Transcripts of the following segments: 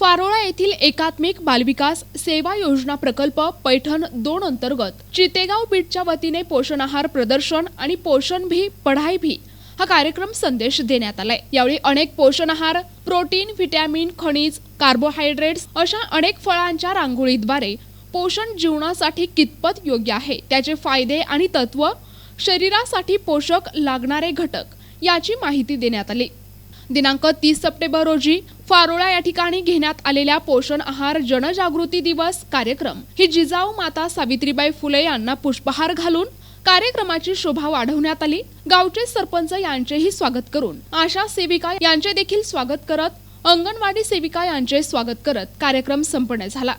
फारोळा येथील एकात्मिक बालविकास सेवा योजना प्रकल्प पैठण दोन अंतर्गत. चितेगाव बीटच्या वतीने पोषण आहार प्रदर्शन आणि पोषण भी पढाई भी हा कार्यक्रम संदेश देण्यात आलाय. यावेळी अनेक पोषण आहार प्रोटीन व्हिटॅमिन खनिज कार्बोहायड्रेट्स अशा अनेक फळांच्या रांगोळीद्वारे पोषण जीवनासाठी कितपत योग्य आहे? त्याचे फायदे आणि तत्व शरीरासाठी पोषक लागणारे घटक याची माहिती देण्यात आली. दिनांक तीस सप्टेंबर रोजी फारोळा या ठिकाणी घेण्यात आलेल्या पोषण आहार जनजागृती दिवस कार्यक्रम. ही जिजाऊ माता सावित्रीबाई फुले यांना पुष्पहार घालून कार्यक्रमाची शोभा वाढवण्यात आली. गावचे सरपंच यांचेही स्वागत करून आशा सेविका यांचे देखील स्वागत करत अंगणवाडी सेविका यांचे स्वागत करत कार्यक्रम संपन्न झाला.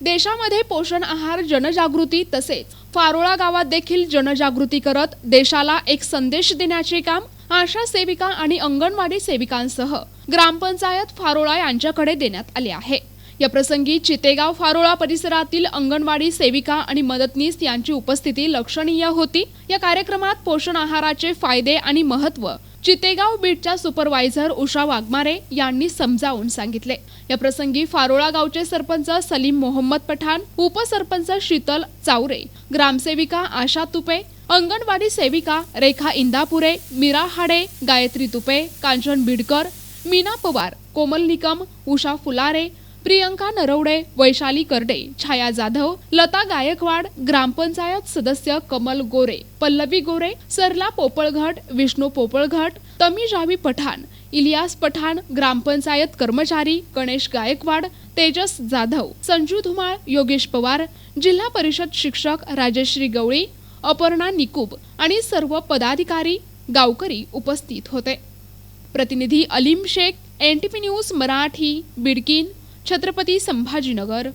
देशामध्ये पोषण आहार जनजागृती तसेच फारोळा गावात देखील जनजागृती करत देशाला एक संदेश देण्याचे काम आशा सेविका आणि अंगणवाडी सेविकांसह ग्रामपंचायत फारोळा यांच्याकडे देण्यात आले आहे. या प्रसंगी चितेगाव फारोळा परिसरातील अंगणवाडी सेविका आणि मदतनीस यांची उपस्थिती लक्षणीय होती. या कार्यक्रमात पोषण आहाराचे फायदे आणि महत्त्व चितेगाव बीटच्या सुपरवायझर उषा वाघमारे यांनी समजावून सांगितले. या प्रसंगी फारोळा गावचे सरपंच सलीम मोहम्मद पठाण उपसरपंच शीतल चावरे ग्रामसेविका आशा तुपे अंगणवाडी सेविका रेखा इंदापुरे मीरा हाडे गायत्री तुपे कांचन बिडकर मीना पवार कोमल निकम उषा फुलारे प्रियंका नरवडे वैशाली करडे छाया जाधव लता गायकवाड ग्रामपंचायत सदस्य कमल गोरे पल्लवी गोरे सरला पोपळघट विष्णू पोपळघट तमीजावी पठाण इलियास पठाण ग्रामपंचायत कर्मचारी गणेश गायकवाड तेजस जाधव संजू धुमाळ योगेश पवार जिल्हा परिषद शिक्षक राजश्री गवळी अपर्णा निकुब आणि सर्व पदाधिकारी गावकरी उपस्थित होते. प्रतिनिधी Aleem Shaikh N T P news Marathi Bidkin Chhatrapati Sambhajinagar.